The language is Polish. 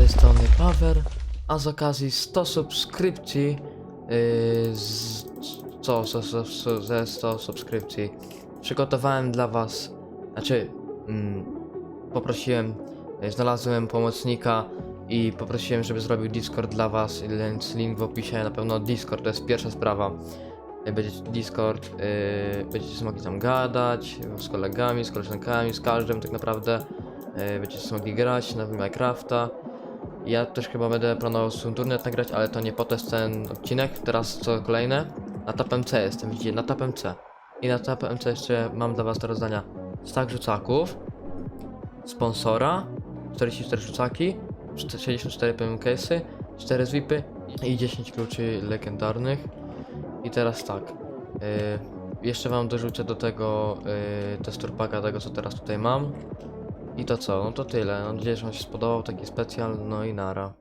tej strony Paweł, a z okazji 100 subskrypcji, yy, z, co, co, co, ze 100 subskrypcji, przygotowałem dla was, znaczy, mm, poprosiłem, yy, znalazłem pomocnika i poprosiłem, żeby zrobił Discord dla was, więc link w opisie, na pewno Discord to jest pierwsza sprawa. Yy, Będziecie Discord, yy, będziecie mogli tam gadać z kolegami, z koleżankami, z każdym tak naprawdę. Będziecie mogli grać na Minecrafta. Ja też chyba będę planował turniej nagrać, ale to nie po to jest ten odcinek. Teraz co kolejne? Na Tap MC jestem, widzicie, na Tap MC. I na Tap MC jeszcze mam dla was do rozdania stack rzucaków, sponsora, 44 rzucaki, 64 PM case'y, 4 zwipy i 10 kluczy legendarnych. I teraz tak, yy, jeszcze wam dorzucę do tego yy, tego co teraz tutaj mam. I to co? No to tyle. Mam nadzieję, że wam się spodobał taki specjal, no i nara.